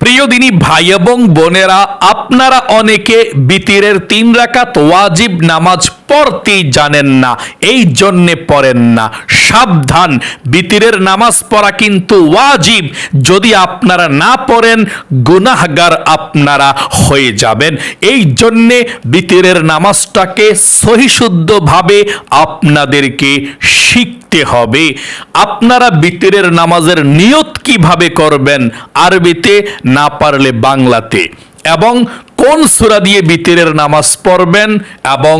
প্রিয় দিনী ভাই এবং বোনেরা, আপনারা অনেকে বিতিরের তিন রাকাত ওয়াজিব নামাজ পড়তেই জানেন না, এই জন্যে পড়েন না। সাবধান, বিতিরের নামাজ পড়া কিন্তু ওয়াজিব। যদি আপনারা না পড়েন, গুনাহগার আপনারা হয়ে যাবেন। এই জন্যে বিতিরের নামাজটাকে সহিশুদ্ধভাবে আপনাদেরকে শিখতে হবে। আপনারা বিতিরের নামাজের নিয়ত কীভাবে করবেন আরবিতে না পারলে বাংলাতে? এবং কোন সুরা দিয়ে বিতিরের নামাজ পড়বেন? এবং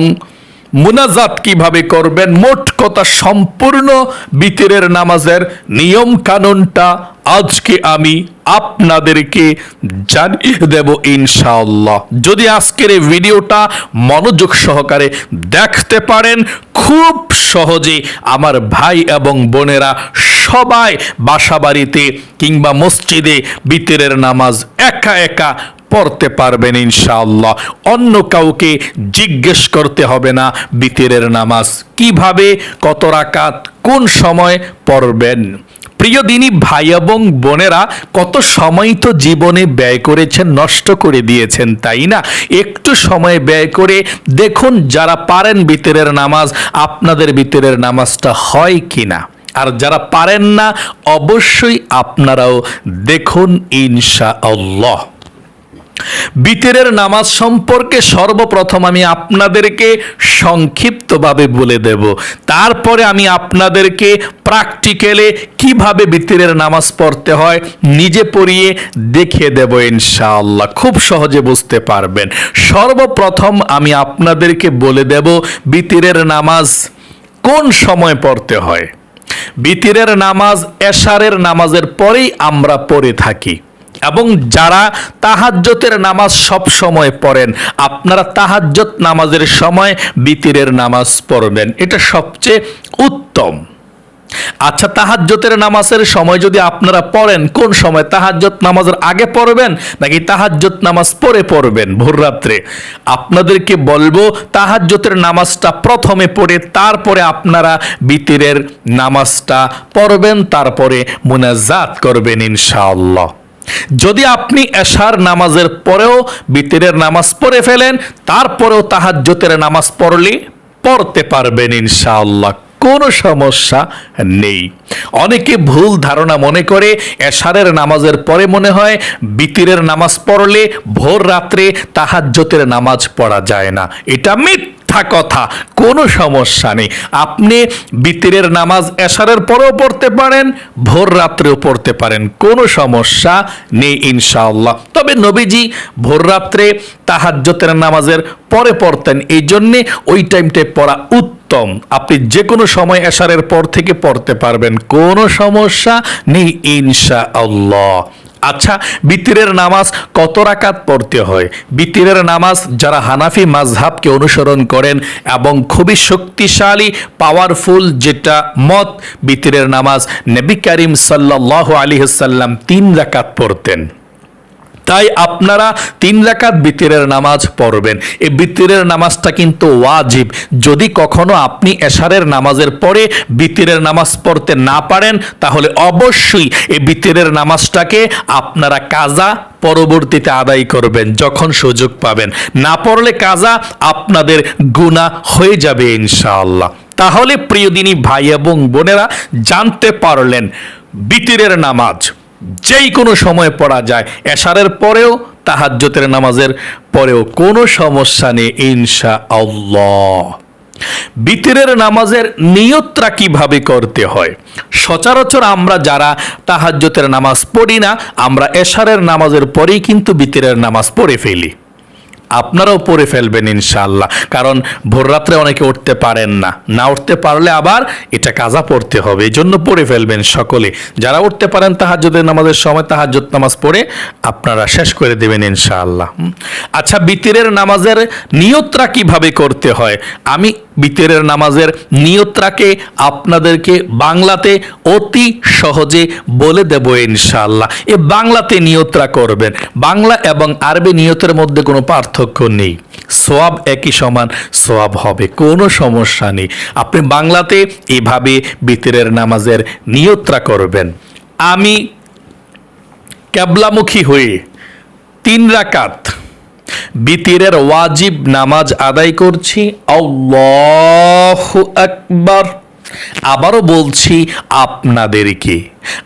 মুনাজাত কীভাবে করবেন? মোট কথা সম্পূর্ণ বিতিরের নামাজের নিয়ম কানুনটা আজকে আমি আপনাদেরকে জানিয়ে দেব ইনশাআল্লাহ। যদি আজকের এই ভিডিওটা মনোযোগ সহকারে দেখতে পারেন, খুব সহজে আমার ভাই এবং বোনেরা সবাই বাসা বাড়িতে কিংবা মসজিদে বিতিরের নামাজ একা একা পড়তে পারবেন ইনশাআল্লাহ। অন্য কাউকে জিজ্ঞেস করতে হবে না বিতিরের নামাজ কীভাবে, কত রাকাত, কোন সময় পড়বেন। প্রিয় দিনী ভাই এবং বোনেরা, কত সময় তো জীবনে ব্যয় করেছেন, নষ্ট করে দিয়েছেন, তাই না? একটু সময় ব্যয় করে দেখুন যারা পারেন ভিতরের নামাজ, আপনাদের ভিতরের নামাজটা হয় কি না? আর যারা পারেন না, অবশ্যই আপনারাও দেখুন ইনশা আল্লাহ বিতেরের নামাজ সম্পর্কে সর্বপ্রথম আমি আপনাদেরকে সংক্ষিপ্তভাবে বলে দেব। তারপরে আমি আপনাদেরকে প্র্যাকটিক্যালে কীভাবে বিতেরের নামাজ পড়তে হয় নিজে পড়িয়ে দেখিয়ে দেব ইনশাআল্লাহ। খুব সহজে বুঝতে পারবেন। সর্বপ্রথম আমি আপনাদেরকে বলে দেব বিতিরের নামাজ কোন সময় পড়তে হয়। বিতিরের নামাজ এশারের নামাজের পরেই আমরা পড়ে থাকি। এবং যারা তাহাজ্জতের নামাজ সব সময় পড়েন, আপনারা তাহাজ্জত নামাজের সময় বিতিরের নামাজ পড়বেন। এটা সবচেয়ে উত্তম। আচ্ছা তাহাজ্জতের নামাজের সময় যদি আপনারা পড়েন, কোন সময়? তাহাজ্জত নামাজের আগে পড়বেন নাকি তাহাজ্জত নামাজ পরে পড়বেন? ভোররাত্রে আপনাদেরকে বলব, তাহাজ্জতের নামাজটা প্রথমে পড়ে, তারপরে আপনারা বিতিরের নামাজটা পড়বেন, তারপরে মুনাজাত করবেন, ইনশাআল্লাহ। যদি আপনি এশার নামাজের পরেও বিতিরের নামাজ পড়ে ফেলেন, তারপরেও তাহাজ্জতের নামাজ পড়লে পড়তে পারবেন ইনশাআল্লাহ, কোনো সমস্যা নেই। অনেকে ভুল ধারণা মনে করে এশারের নামাজের পরে মনে হয় বিতিরের নামাজ পড়লে ভোর রাত্রে তাহাজ্জতের নামাজ পড়া যায় না। এটা মিথ্যা। কথা, কোনো সমস্যা নেই। আপনি বিতিরের নামাজ এশারের পরেও পড়তে পারেন, ভোর রাত্রেও পড়তে পারেন, কোনো সমস্যা নেই ইনশাআল্লাহ। তবে নবীজি ভোর রাত্রে তাহাজ্জতের নামাজের পরে পড়তেন, এই জন্যে ওই টাইমটায় পড়া উত্তম। আপনি যে কোনো সময় এশারের পর থেকে পড়তে পারবেন, কোনো সমস্যা নেই ইনশা আল্লাহ আচ্ছা বিতিরের নামাজ কত রাকাত পড়তে হয়? বিতিরের নামাজ যারা হানাফি মাঝহাবকে অনুসরণ করেন এবং খুবই শক্তিশালী পাওয়ারফুল যেটা মত, বিতিরের নামাজ নবী করিম সাল্লাহ আলী সাল্লাম তিন রাকাত পড়তেন। তাই আপনারা তিন রাকাত বিতিরের নামাজ পড়বেন। এই বিতিরের নামাজটা কিন্তু ওয়াজিব। যদি কখনো আপনি এশারের নামাজের পরে বিতিরের নামাজ পড়তে না পারেন, তাহলে অবশ্যই এই বিতিরের নামাজটাকে আপনারা কাজা পরবর্তীতে আদায় করবেন, যখন সুযোগ পাবেন। না পড়লে কাজা আপনাদের গুণা হয়ে যাবে ইনশাআল্লাহ। তাহলে প্রিয় দিনী ভাই এবং বোনেরা, জানতে পারলেন বিতিরের নামাজ যেই কোনো সময় পড়া যায়। এশারের পরেও তাহাজ্যতের নামাজের পরেও কোনো সমস্যা নেই ইনশা আল্লাহ বিতরের নামাজের নিয়তরা কীভাবে করতে হয়? সচরাচর আমরা যারা তাহাজ্জতের নামাজ পড়ি না, আমরা এশারের নামাজের পরেই কিন্তু বিতরের নামাজ পড়ে ফেলি। আপনারাও পড়ে ফেলবেন ইনশাল্লাহ কারণ ভোররাত্রে অনেকে উঠতে পারেন না। না উঠতে পারলে আবার এটা কাজা পড়তে হবে। এই জন্য পড়ে ফেলবেন সকলে। যারা উঠতে পারেন তাহাজ্যদের নামাজের সময় তাহাজ্যত নামাজ পড়ে আপনারা শেষ করে দেবেন ইনশাআল্লাহ। আচ্ছা বিতিরের নামাজের নিয়তরা কীভাবে করতে হয়? আমি বিতিরের নামাজের নিয়তরাকে আপনাদেরকে বাংলাতে অতি সহজে বলে দেব ইনশাআল্লাহ। এ বাংলাতে নিয়তরা করবেন। বাংলা এবং আরবি নিয়তের মধ্যে কোনো পার্থক্য নেই। সোয়াব একই সমান, সোয়াব হবে, কোনো সমস্যা নেই। আপনি বাংলাতে এভাবে বিতিরের নামাজের নিয়তরা করবেন। আমি ক্যাবলামুখী হয়ে তিন রাকাত বিতিরের ওয়াজিব নামাজ আদায় করছি, আল্লাহু আকবার। আবারও বলছি, আপনাদেরকে,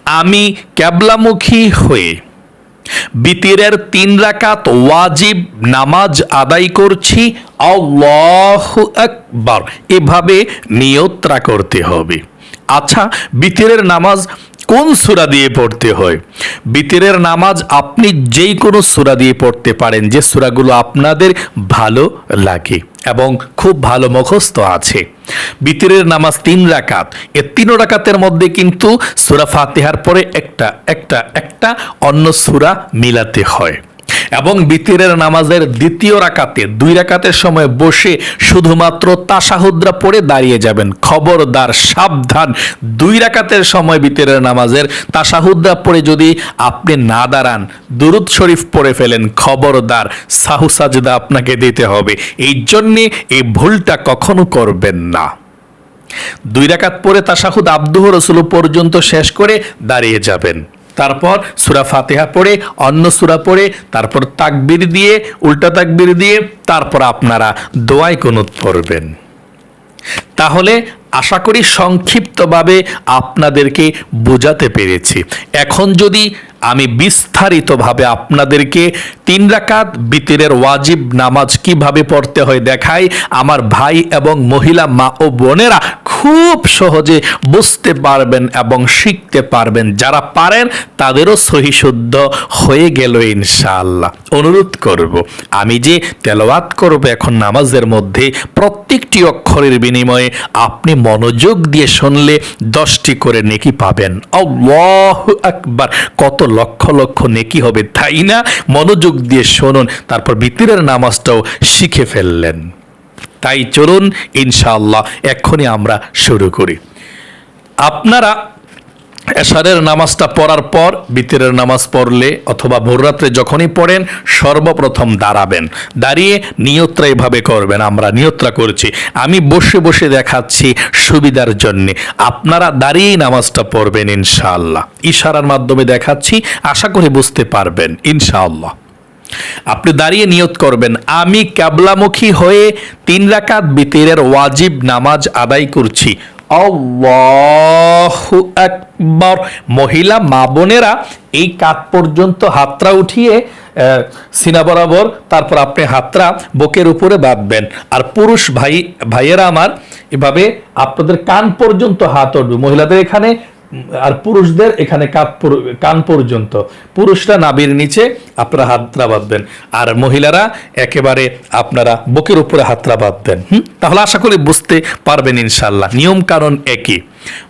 আমি ক্যাবলামুখী হয়ে বিতিরের তিন রাকাত ওয়াজিব নামাজ আদায় করছি, আল্লাহু আকবার। এভাবে নিয়ত্রা করতে হবে। আচ্ছা বিতিরের নামাজ কোন সুরা দিয়ে পড়তে হয়? বিতিরের নামাজ আপনি যেই কোনো সুরা দিয়ে পড়তে পারেন যে সুরাগুলো আপনাদের ভালো লাগে এবং খুব ভালো মুখস্থ আছে। বিতিরের নামাজ তিন রাকাত। এ তিন রাকাতের মধ্যে কিন্তু সুরা ফাতেহার পরে একটা একটা একটা অন্য সুরা মিলাতে হয়। এবং বিতিরের নামাজের দ্বিতীয় রাকাতে, দুই রাকাতের সময় বসে শুধুমাত্র তাসাহুদ্রা পড়ে দাঁড়িয়ে যাবেন। খবরদার, সাবধান, দুই রাকাতের সময় বিতিরের নামাজের তাসাহুদ্রা পড়ে যদি আপনি না দাঁড়ান, দুরুদ শরীফ পড়ে ফেলেন, খবরদার, সাহু সাজদা আপনাকে দিতে হবে। এই জন্যে এই ভুলটা কখনো করবেন না। দুই রাকাত পরে তাসাহুদ আব্দুহ রসুল পর্যন্ত শেষ করে দাঁড়িয়ে যাবেন। তারপর সুরা ফাতেহা পড়ে, অন্য সুরা পড়ে, তারপর তাকবির দিয়ে, উল্টা তাকবির দিয়ে, তারপর আপনারা দোয়াই কুনুত পড়বেন। তাহলে আশা করি সংক্ষিপ্তভাবে আপনাদেরকে বোঝাতে পেরেছি। এখন যদি আমি বিস্তারিতভাবে আপনাদেরকে তিন রাকাত বিতিরের ওয়াজিব নামাজ কীভাবে পড়তে হয় দেখাই, আমার ভাই এবং মহিলা মা ও বোনেরা খুব সহজে বুঝতে পারবেন এবং শিখতে পারবেন। যারা পারেন, তাদেরও সহি শুদ্ধ হয়ে গেল ইনশাআল্লাহ। অনুরোধ করব, আমি যে তেলাওয়াত করব এখন নামাজের মধ্যে, প্রত্যেকটি অক্ষরের বিনিময়ে আপনি মনোযোগ দিয়ে শুনলে দশটি করে নেকি পাবেন। আল্লাহ আকবার, কত লক্ষ লক্ষ নেকি হবে তাই না? মনোযোগ দিয়ে শুনুন, তারপর বিতিরের নামাজটাও শিখে ফেললেন। তাই চলুন ইনশাআল্লাহ এক্ষুনি আমরা শুরু করি। আপনারা এশারের নামাজটা পড়ার পর, বিতিরের নামাজ পড়লে অথবা ভোররাত্রে যখনই পড়েন, সর্বপ্রথম দাঁড়াবেন। দাঁড়িয়ে নিয়ত্রা এভাবে করবেন, আমরা নিয়ত্রা করছি। আমি বসে বসে দেখাচ্ছি সুবিধার জন্য। আপনারা দাঁড়িয়েই নামাজটা পড়বেন ইনশাআল্লাহ। ইশারার মাধ্যমে দেখাচ্ছি, আশা করি বুঝতে পারবেন, ইনশাআল্লাহ। আপনি দাঁড়িয়ে নিয়ত করবেন, আমি ক্যাবলামুখী হয়ে তিন রাকাত বিতিরের ওয়াজিব নামাজ আদায় করছি। আকবার। মহিলা, মা বোনেরা এই কাত পর্যন্ত হাতটা উঠিয়ে সিনা বরাবর তারপর আপনি হাতটা বুকের উপরে বাঁধবেন। আর পুরুষ ভাই, ভাইয়েরা আমার, এভাবে আপনাদের কান পর্যন্ত হাত উঠবে। মহিলাদের এখানে আর পুরুষদের এখানে কান পর্যন্ত। পুরুষরা নাবির নিচে আপনারা হাতরা বাঁধবেন। আর মহিলারা একেবারে আপনারা বুকের উপরে হাতরা বাঁধবেন। হুম? তাহলে আশা করি বুঝতে পারবেন ইনশাল্লাহ নিয়ম কারণ একই।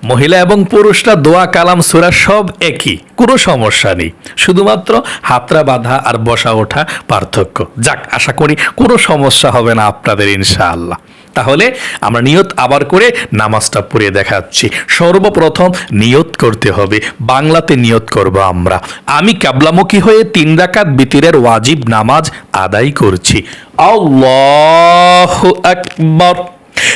মহিলা এবং পুরুষরা দোয়া, কালাম, সুরা সব একই। কোনো সমস্যা নেই। শুধুমাত্র হাতরা বাঁধা আর বসা ওঠা পার্থক্য। যাক, আশা করি কোনো সমস্যা হবে না আপনাদের ইনশাআল্লাহ। তাহলে আমরা নিয়ত আবার করে নামাজটা পড়ে দেখাচ্ছি। সর্বপ্রথম নিয়ত করতে হবে, বাংলাতে নিয়ত করব আমরা। আমি ক্যাবলামুখী হয়ে তিন রাকাত বিতিরের ওয়াজিব নামাজ আদায় করছি। আল্লাহ আকবার।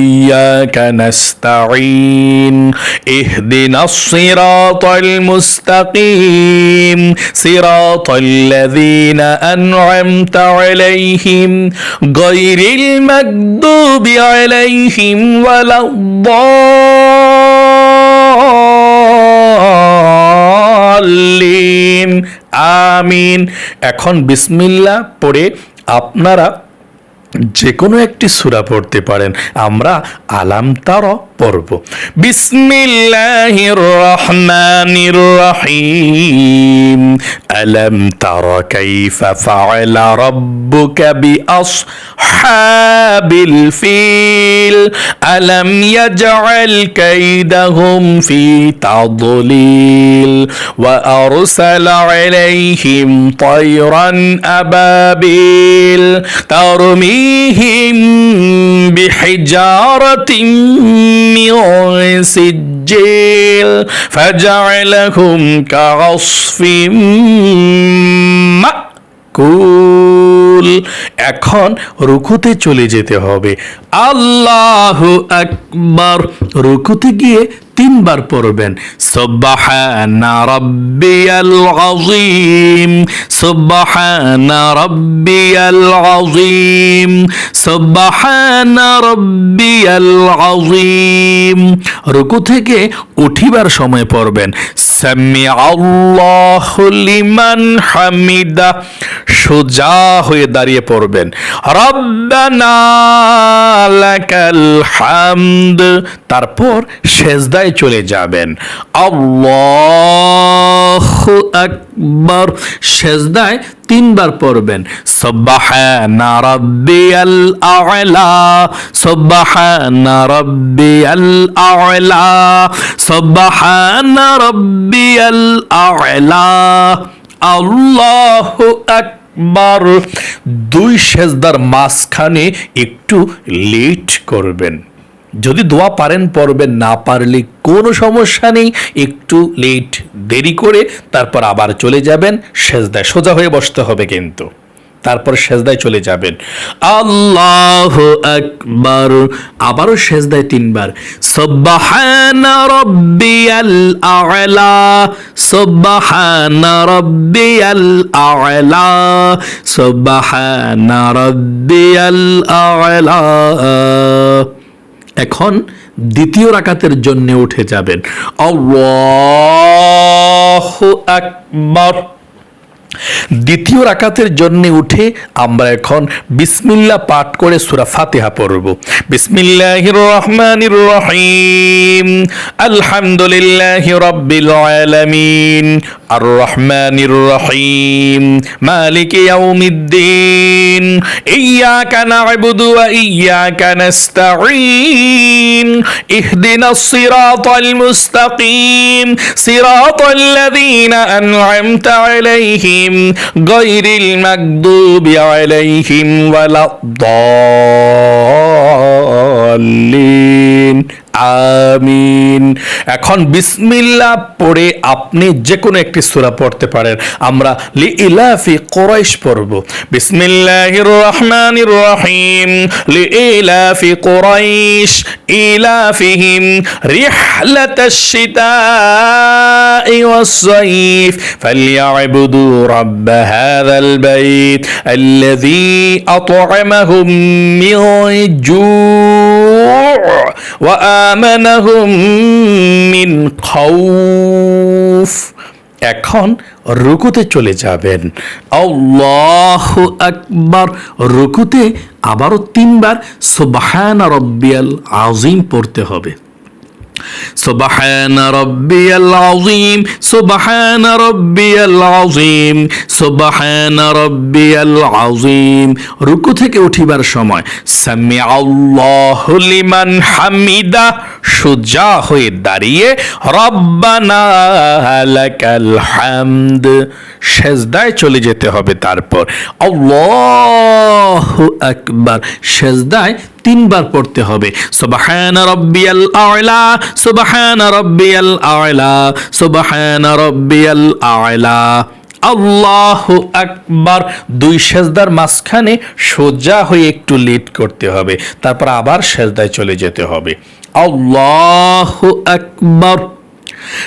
ইয়্যাকা নাস্তাঈন ইহদিনাস সিরাতাল মুস্তাকিম সিরাতাল লাযীনা আন'আমতা আলাইহিম গায়রিল মাগদুবি আলাইহিম ওয়ালাদ আমিন এখন বিসমিল্লাহ পড়ে আপনারা যে কোনো একটি সুরা পড়তে পারেন। আমরা আলাম তার পড়ব। বিসমিল্লাহির রহমানির রহিম আলাম তার কাইফা ফাআলা রাব্বুকা বিআসহাবিল ফিল। আলাম ইয়াজআল কাইদাহুম ফি তা তাদলিল। ওয়া আরসালা আলাইহিম তায়রান আবাবিল। তারমি ترميهم بحجارة من سجيل فجعلهم كعصف মাকুল এখন রুকুতে চলে যেতে হবে আল্লাহ আকবার রুকুতে গিয়ে তিনবার পড়বেন। সুবহানা রাব্বিয়াল আযীম, সুবহানা রাব্বিয়াল আযীম, সুবহানা রাব্বিয়াল আযীম। রুকু থেকে উঠিবার সময় পড়বেন। সামি আল্লাহ লিমান হামিদা। সোজা হয়ে দাঁড়িয়ে পড়বেন। রব্বানা লাকাল হামদ। তারপর সেজদায় চলে যাবেন। আল্লাহ একবার সেজদায় তিনবার পড়বেন। সুবহানা রাব্বিয়াল আ'লা, সুবহানা রাব্বিয়াল আ'লা আকবার। দুই সেজদার মাঝখানে একটু লেট করবেন। যদি দোয়া পারেন, পড়বেন, না পারলে কোনো সমস্যা নেই। একটু লেট দেরি করে তারপর আবার চলে যাবেন। সেজদায় সোজা হয়ে বসতে হবে কিন্তু। তারপর সেজদায় চলে যাবেন। আল্লাহ আকবার। আবারও সেজদায় তিনবার। সব্বাহানা রব্বিয়াল আ'লা। সব্বাহানা রব্বিয়াল আ'লা। সব্বাহানা রব্বিয়াল আ'লা। এখন দ্বিতীয় রাকাতের জন্য উঠে যাবেন। আল্লাহু আকবার। দ্বিতীয় রাকাতের জন্য উঠে আমরা এখন বিসমিল্লা পাঠ করে সুরা ফাতিহা পড়ব। বিসমিল্লাহির রহমানির রহিম। আলামিন। আর রহিম। মালিক ইয়াউমিদ্দিন। ইয়াকা না'বুদু ওয়া ইয়াকা নাস্তাঈন। ইহদিনাস সিরাতাল মুস্তাকিম। সিরাতাল লাযীনা আন'আমতা আলাইহিম গায়রিল মাগদুবি আলাইহিম ওয়ালা দ্বাল্লিন আমিন এখন বিসমিল্লাহ পড়ে আপনি যে কোনো একটি সূরা পড়তে পারেন আমরা লি ইলাফি কোরাইশ পড়ব বিসমিল্লাহির রহমানির রহিম লি ইলাফি কোরাইশ ইলাফিহিম রিহলাতাশ শিতা'i والصيف فليعبدوا رب هذا البيت الذي أطعمهم من جوع মিন খাউফ। এখন রুকুতে চলে যাবেন। আল্লাহ একবার রুকুতে আবারও তিনবার সুবাহান রব্বিয়াল আজিম পড়তে হবে। سبحان ربي العظيم سبحان ربي العظيم سبحان ربي العظيم রুকু থেকে উঠিবার সময় সামি আল্লাহ লিমান হামিদা সোজা হয়ে দাঁড়িয়ে, রব্বানা লাকাল সেজদায় চলে যেতে হবে তারপর। আল্লাহু আকবার। সেজদায় তিনবার পড়তে হবে। সুবহান রব্বিয়াল আ'লা। সুবহান রব্বিয়াল আ'লা। সুবহান রব্বিয়াল আ'লা। আল্লাহু আকবার। দুই সেজদার মাঝখানে সোজা হয়ে একটু লেট করতে হবে, তারপর আবার সেজদায় চলে যেতে হবে। আল্লাহু আকবার।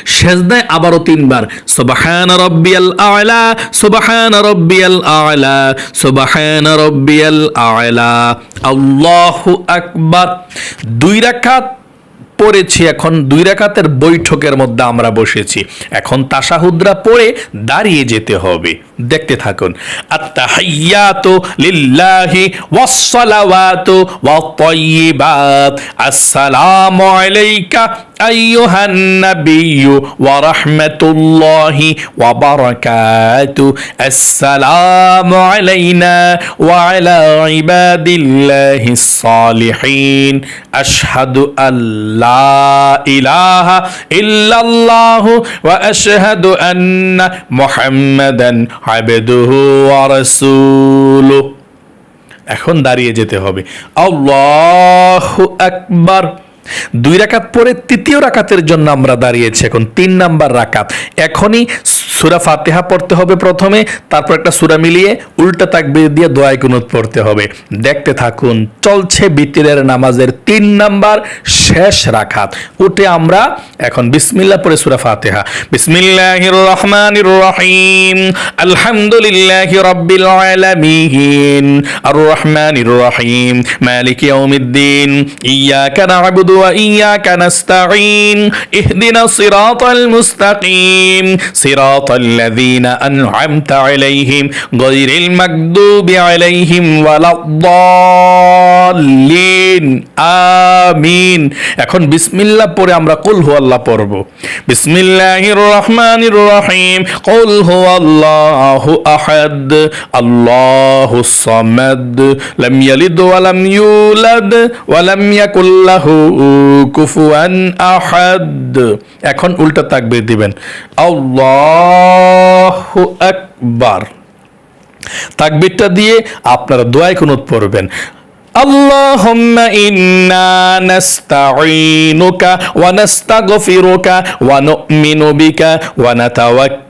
সেজদায় আবারও তিনবার, সুবহান রব্বিয়াল আ'লা, সুবহান রব্বিয়াল আ'লা, সুবহান রব্বিয়াল আ'লা। আল্লাহু আকবার। দুই রাকাত পড়েছি এখন দুই রাকাতের বৈঠকের মধ্যে আমরা বসেছি। এখন তাসাহুদ্রা পড়ে দাঁড়িয়ে যেতে হবে। দেখতে থাকুন। আত্তাহাইয়াতু লিল্লাহি ওয়াসসালাওয়াতু ওয়াত-তাইয়্যিবাত আসসালামু আলাইকা আইয়ুহান নাবিয়্যু ওয়া রাহমাতুল্লাহি ওয়া বারাকাতু। আসসালামু আলাইনা ওয়া আলা ইল্লাল্লাহু ওয়া আশহাদু আন্না আবেদুহু আরসুলু এখন দাঁড়িয়ে যেতে হবে। আল্লাহ আকবার। দুই রাকাত পরে তৃতীয় রাকাতের জন্য আমরা দাঁড়িয়েছি। এখন তিন নাম্বার রাকাত। এখনই সুরা ফাতেহা পড়তে হবে প্রথমে, তারপর একটা সুরা মিলিয়ে উল্টা তাকবির দিয়ে দোয়াই কুনুত পড়তে হবে। দেখতে থাকুন, চলছে বিতিরের নামাজের তিন নাম্বার শেষ রাকাত উঠে আমরা এখন বিসমিল্লাহ পড়ে সুরা ফাতেহা। বিসমিল্লাহির রহমানির রহিম আলহামদুলিল্লাহি রাব্বিল আলামিন। আর রহমানির রহিম মালিক ইয়াউমিদ্দিন। ইয়াকা না'বুদু ওয়া ইয়াকা নাস্তাঈন। ইহদিনাস সিরাতাল মুস্তাকিম। সিরাতাল লাযীনা আন'আমতা আলাইহিম গায়রিল মাগদুবি আলাইহিম ওয়ালাদ-দাল্লিন আমিন এখন বিসমিল্লাহ পড়ে আমরা কুল হুয়াল্লাহ পড়ব। বিসমিল্লাহির রহমানির রহিম। কুল হুয়াল্লাহু আহাদ আল্লাহুস সামাদ, লাম ইয়ালিদ ওয়া লাম ইউলাদ, ওয়া লাম ইয়াকুল লাহু কুফুয়ান আহাদ। এখন উল্টা তাকবীর দিবেন। আল্লাহু আকবার তাকবীরটা দিয়ে আপনারা দোয়ায় কুনুত পড়বেন اللهم إنا نستعينك ونستغفرك ونؤمن بك ونتوكل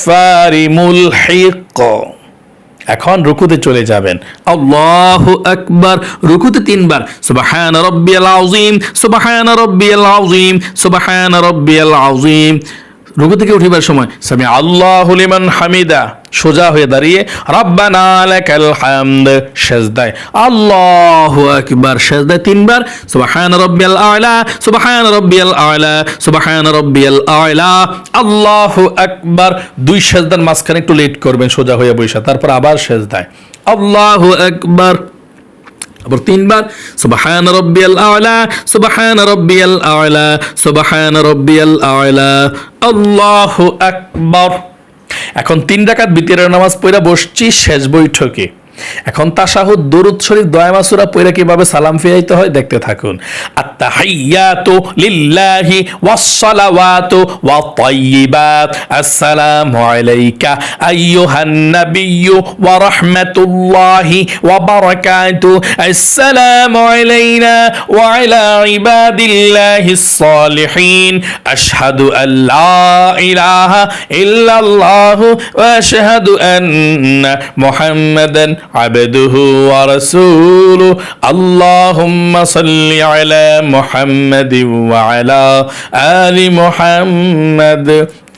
কুফারি মুলহিক এখন রুকুতে চলে যাবেন। আল্লাহ আকবার, রুকুতে তিনবার। সুবাহান রব্বিয়াল আউজিম সুবাহান রব্বিয়াল আউজিম সুবাহান রব্বিয়াল আউজিম রুকু থেকে উঠিবার সময়, সামি আল্লাহ লিমান হামিদা সোজা হয়ে দাঁড়িয়ে, রাব্বানা লাকাল হামদ সেজদায়, আল্লাহু আকবার সেজদায় তিনবার, সুবহান রাব্বিয়াল আ'লা সুবহান রাব্বিয়াল আ'লা সুবহান রাব্বিয়াল আ'লা আল্লাহু আকবার দুই সেজদার মাঝখানে একটু লেট করবেন, সোজা হয়ে বসে, তারপর আবার সেজদায়, আল্লাহু আকবার আবার তিনবার, সুবহান রব্বিয়াল আ'লা, সুবহান রব্বিয়াল আ'লা, সুবহান রব্বিয়াল আ'লা। আল্লাহু আকবার। এখন তিন রাকাত বিতিরের নামাজ পড়া বসছি শেষ বৈঠকে। এখন তাশাহুদ, দরুদ শরীফ, দয়া মাসুরা পড়া কীভাবে সালাম ফিরাইতে হয় দেখতে থাকুন। আত্তাহিয়াতু লিল্লাহি ওয়াসসালাওয়াতু ওয়াত-তাইয়িবাত। আসসালামু আলাইকা আইয়ুহান নাবিয়্যু ওয়া রাহমাতুল্লাহি ওয়া বারাকাতুহু আসসালামু আলাইনা ওয়া আলা ইবাদিল্লাহিস সালিহিন আশহাদু আল লা ইলাহা ইল্লাল্লাহু ওয়া আশহাদু আন্না মুহাম্মাদান عبده ورسوله. اللهم صل على محمد وعلى آل محمد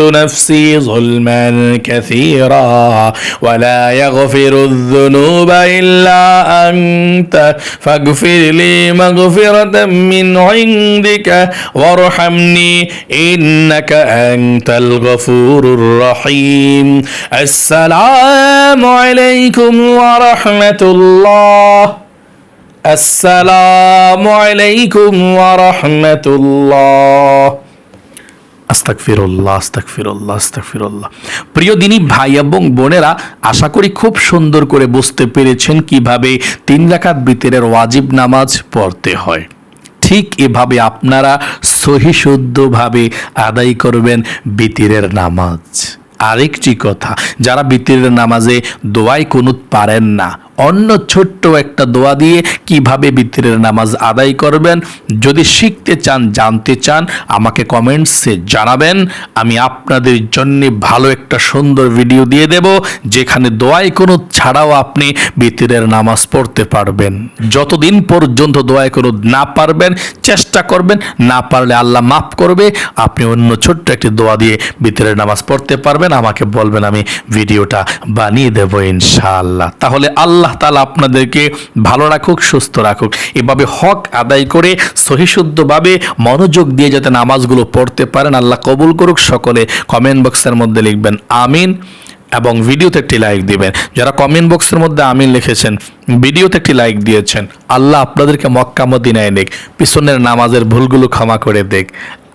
نفسي ظلما كثيرا ولا يغفر الذنوب إلا أنت فاغفر لي مغفرة من عندك وارحمني إنك أنت الغفور الرحيم. السلام عليكم ورحمة الله. السلام عليكم ورحمة الله. আস্তাক ফিরল্লাহ আস্তাক ফিরল্লাহ আস্তাক ফিরল্লাহ প্রিয় দিনী ভাই এবং বোনেরা, আশা করি খুব সুন্দর করে বুঝতে পেরেছেন কীভাবে তিন রাকাত বিতরের ওয়াজিব নামাজ পড়তে হয়। ঠিক এভাবে আপনারা সহিশুদ্ধভাবে আদায় করবেন বিতিরের নামাজ। আরেকটি কথা, যারা বিতিরের নামাজে দোয়াই কুনুত পারেন না অন্য ছোট্ট একটা দোয়া দিয়ে কীভাবে বিতিরের নামাজ আদায় করবেন? যদি শিখতে চান, জানতে চান, আমাকে কমেন্টসে জানাবেন। আমি আপনাদের জন্য ভালো একটা সুন্দর ভিডিও দিয়ে দেব, যেখানে দোয়াই কোনো ছাড়াও আপনি বিতিরের নামাজ পড়তে পারবেন। যতদিন পর্যন্ত দোয়াই কোনো না পারবেন, চেষ্টা করবেন, না পারলে আল্লাহ মাফ করবে। আপনি অন্য ছোট্ট একটি দোয়া দিয়ে বিতিরের নামাজ পড়তে পারবেন। আমাকে বলবেন, আমি ভিডিওটা বানিয়ে দেব ইনশাআল্লাহ। তাহলে আল্লাহ তালা আপনাদেরকে ভালো রাখুক, সুস্থ রাখুক। এভাবে হক আদায় করে সহিশুদ্ধভাবে মনোযোগ দিয়ে যাতে নামাজগুলো পড়তে পারেন, আল্লাহ কবুল করুক। সকলে কমেন্ট বক্সের মধ্যে লিখবেন, আমিন। এবং ভিডিওতে একটি লাইক দিবেন। যারা কমেন্ট বক্সের মধ্যে আমিন লিখেছেন, ভিডিওতে একটি লাইক দিয়েছেন, আল্লাহ আপনাদেরকে মক্কা মদিনায় নেক, পিছনের নামাজের ভুলগুলো ক্ষমা করে দেখ